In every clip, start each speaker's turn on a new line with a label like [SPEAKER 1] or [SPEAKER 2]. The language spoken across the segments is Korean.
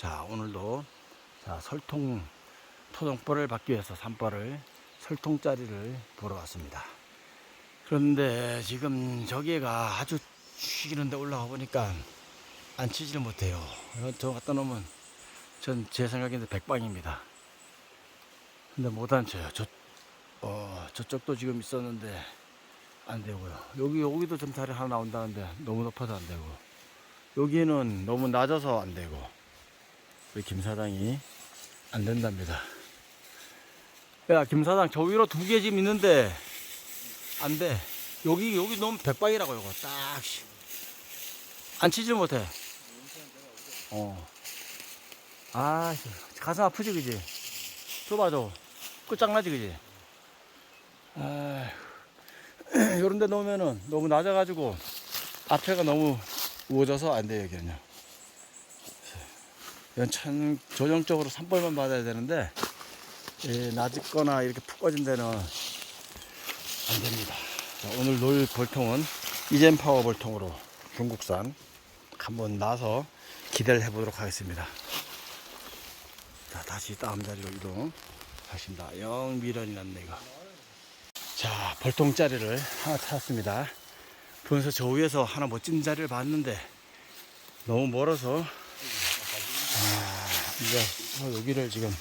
[SPEAKER 1] 자, 오늘도 자, 설통 토종벌을 받기 위해서 산벌을 설통짜리를 보러 왔습니다. 그런데 지금 저기가 아주 쉬는데 올라가 보니까 안 치지를 못해요. 저 갖다 놓으면 전 제 생각에는 백방입니다. 근데 못안 쳐요. 저, 어, 저쪽도 지금 있었는데 안 되고요. 여기, 여기도 좀 자리 하나 나온다는데 너무 높아서 안 되고. 여기는 너무 낮아서 안 되고. 우리 김 사장이 안 된답니다. 야, 김 사장, 저 위로 두 개 지금 있는데 안 돼. 여기, 여기 너무 백방이라고, 이거. 딱, 씨. 안 치질 못해. 어. 아, 씨. 가슴 아프지, 그지? 좁아, 줘 끝장나지, 그지? 아, 요런 데 놓으면은 너무 낮아가지고 앞에가 너무 우워져서 안 돼요, 여기는요. 천, 조정적으로 산벌만 받아야 되는데, 예, 낮거나 이렇게 푹 꺼진 데는 안 됩니다. 자, 오늘 놀 볼통은 이젠 파워 볼통으로 중국산 한번 나서 기대를 해보도록 하겠습니다. 자, 다시 다음 자리로 이동하십니다. 영 미련이 났네, 이거. 자, 벌통 자리를 하나 찾았습니다. 그래서 저 위에서 하나 멋진 자리를 봤는데 너무 멀어서 아, 이제 여기를 지금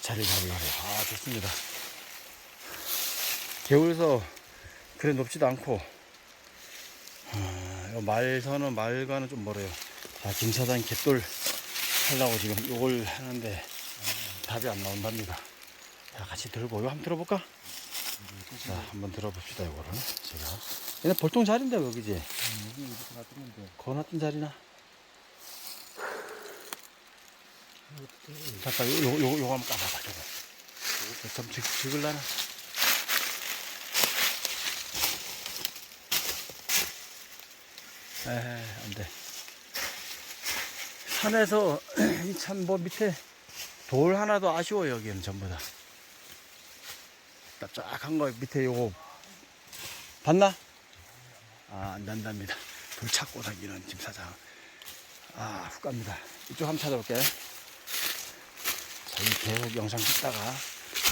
[SPEAKER 1] 자리 잡으려고 해요. 아, 좋습니다. 개울에서 그래 높지도 않고 아, 요 말선은 말과는 좀 멀어요. 자, 김사장 갯돌 하려고 지금 요걸 하는데 답이 안 나온답니다. 자, 같이 들고 이거 한번 들어볼까? 자, 한번 들어봅시다, 이거를. 제가. 얘네 볼통 자리인데, 여기지?
[SPEAKER 2] 여기 이렇게 놔두면 돼.
[SPEAKER 1] 거놨던 자리나? 잠깐, 요, 요, 요, 요 거 한번 까봐봐, 저거. 좀 지, 지글라나? 에이, 안 돼. 산에서, 이 참, 뭐, 밑에 돌 하나도 아쉬워요, 여기는 전부 다. 납작한 거 밑에 요거 봤나? 아, 안 난답니다. 돌 찾고 다니는 김 사장. 아, 훅 갑니다. 이쪽 한번 찾아볼게. 자, 이 계속 영상 찍다가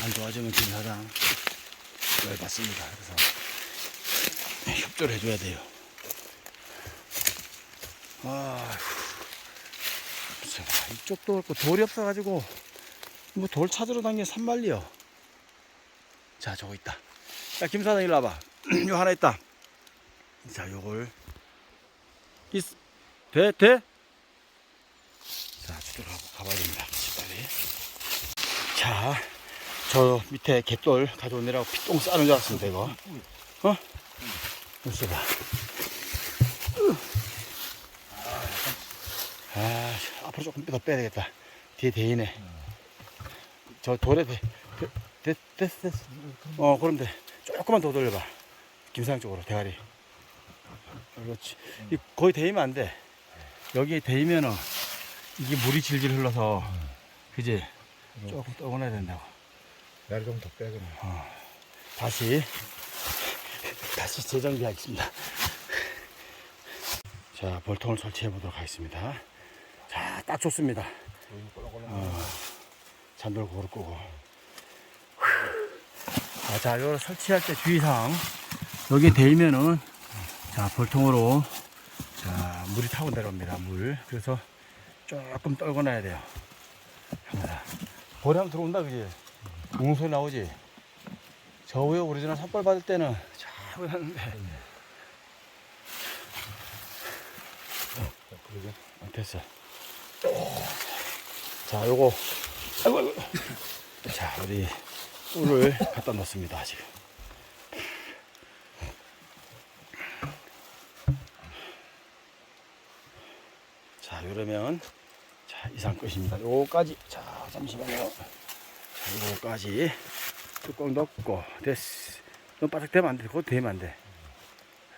[SPEAKER 1] 안 좋아지면 김 사장 열받습니다. 그래서 협조를 해줘야 돼요. 아, 이쪽도 그렇고 돌이 없어가지고 뭐 돌 찾으러 다니는 산말리요. 자, 저거 있다. 자, 김 사장 일로 와봐. 요 하나 있다. 자, 요걸 있, 돼, 돼? 자, 저쪽으로 가봐야 됩니다. 빨리. 자, 저 밑에 갯돌 가져오느라고 피똥 싸는 줄 알았습니다, 이거. 어? 있어 봐. 아, 앞으로 조금 더 빼야 되겠다. 뒤에 대이네. 저 돌에 대, 대, 됐, 됐어, 됐어. 어, 돼. 조금만 더 돌려봐. 김상 쪽으로, 대가리. 그렇지. 이 거의 대이면 안 돼. 여기에 대이면은 이게 물이 질질 흘러서, 그지? 조금 떠거나야 된다고.
[SPEAKER 2] 날 좀 더 빼고.
[SPEAKER 1] 다시, 다시 재정비하겠습니다. 자, 볼통을 설치해 보도록 하겠습니다. 자, 딱 좋습니다. 어, 잔돌 고를 끄고. 아, 자, 이거 설치할 때 주의사항. 여기에 대면은, 자, 볼통으로, 자, 물이 타고 내려옵니다, 물. 그래서 조금 떨궈 놔야 돼요. 볼 이 한번 들어온다, 그지? 웅소리 나오지? 저 위에 오리지널 산벌 받을 때는 잘 하는데.
[SPEAKER 2] 그러게.
[SPEAKER 1] 어, 됐어. 자, 요거. 아이고, 아이고. 자, 우리 꿀을 갖다 놓습니다, 지금. 자, 이러면, 자, 이상 끝입니다. 요거까지. 자, 잠시만요. 자, 요거까지. 뚜껑 덮고, 됐어. 너무 바삭 되면 안 돼. 그거 되면 안 돼.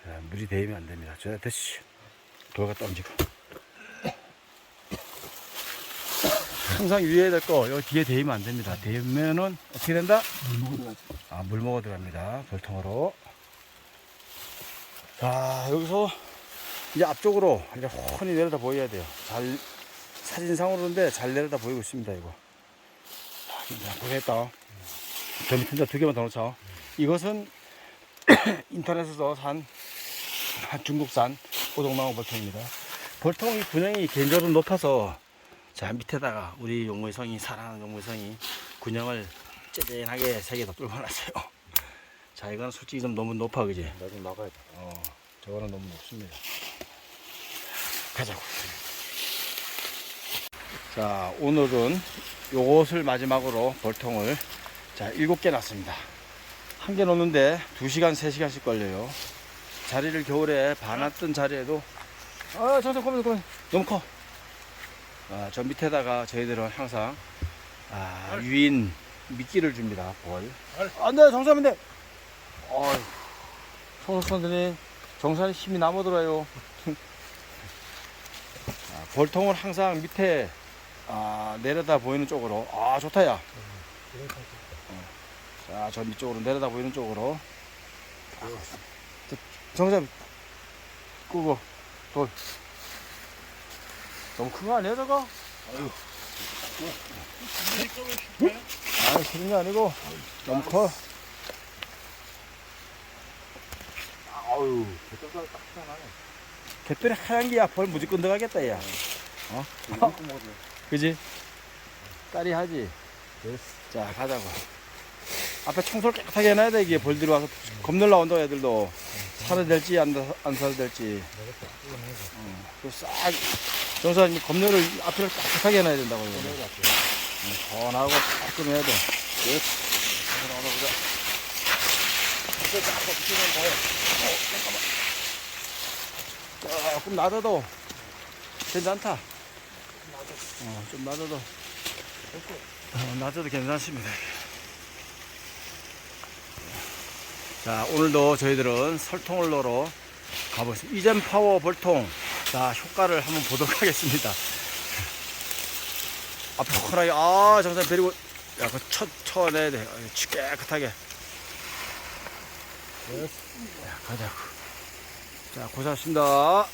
[SPEAKER 1] 자, 물이 데이면 안 됩니다. 자, 됐어. 돌 갖다 얹고. 항상 유의해야 될 거, 여기 뒤에 대이면 안 됩니다. 대면은 어떻게 된다? 아, 물 먹어 들어갑니다. 볼통으로. 자, 여기서 이제 앞쪽으로 이제 훤히 내려다 보여야 돼요. 잘 사진상으로인데 잘 내려다 보이고 있습니다, 이거. 자, 보겠다. 저 밑에 두 개만 더 넣자. 이것은 인터넷에서 산 중국산 오동나무 벌통입니다. 벌통이 군형이 개인적으로 높아서 자 밑에다가 우리 용무성이 사랑하는 용무성이 군형을 째진하게 세 개 더 뚫어놨어요. 자 이건 솔직히 좀 너무 높아 그지?
[SPEAKER 2] 나도 나가야 돼.
[SPEAKER 1] 어 저거는 너무 높습니다. 가자고. 자 오늘은 요것을 마지막으로 벌통을 자 일곱 개 놨습니다. 한 개 놓는데 두 시간 세 시간씩 걸려요. 자리를 겨울에 반았던 자리에도 아 잠깐 잠깐만 잠깐만 너무 커. 아, 저 밑에다가 저희들은 항상 아, 유인 미끼를 줍니다. 벌. 안 돼 정사면 돼. 어이, 청소선생님 정산이 힘이 남아들어요. 아, 벌통을 항상 밑에 아, 내려다 보이는 쪽으로 아 좋다야. 어. 자, 저 밑쪽으로 내려다 보이는 쪽으로. 정답 끄고 돌. 너무 큰 거 아니야 저거? 아유. 아, 그런 게 아니고 너무 커.
[SPEAKER 2] 아유, 배짱가 딱 시원하네.
[SPEAKER 1] 개들이 하얀 게야 벌 무조건 들어가겠다 야. 어? 그지? 딸이 하지. 자 가자고. 앞에 청소를 깨끗하게 해놔야 돼 이게 벌들이 와서 겁늘 나온다 애들도 살아 될지 안, 안 살아 될지.
[SPEAKER 2] 이거 해서.
[SPEAKER 1] 그싹 정사님 검열을 앞을 깨끗하게 해놔야 된다고.
[SPEAKER 2] 내가
[SPEAKER 1] 전하고 깔끔 해야 돼.
[SPEAKER 2] 한번 얻어보자.
[SPEAKER 1] 딱 붙이면 뭐해? 어, 잠깐만. 조금 놔둬도 괜찮다. 어, 좀 놔둬도. 어, 놔둬도 괜찮습니다. 자, 오늘도 저희들은 설통을 넣으러 가보겠습니다. 이젠 파워 볼통. 자, 효과를 한번 보도록 하겠습니다. 앞에 호크라기, 아, 정상 베리고, 야, 그 쳐, 쳐내야 돼. 아, 치- 깨끗하게. 야, 가자고. 자, 고생하셨습니다.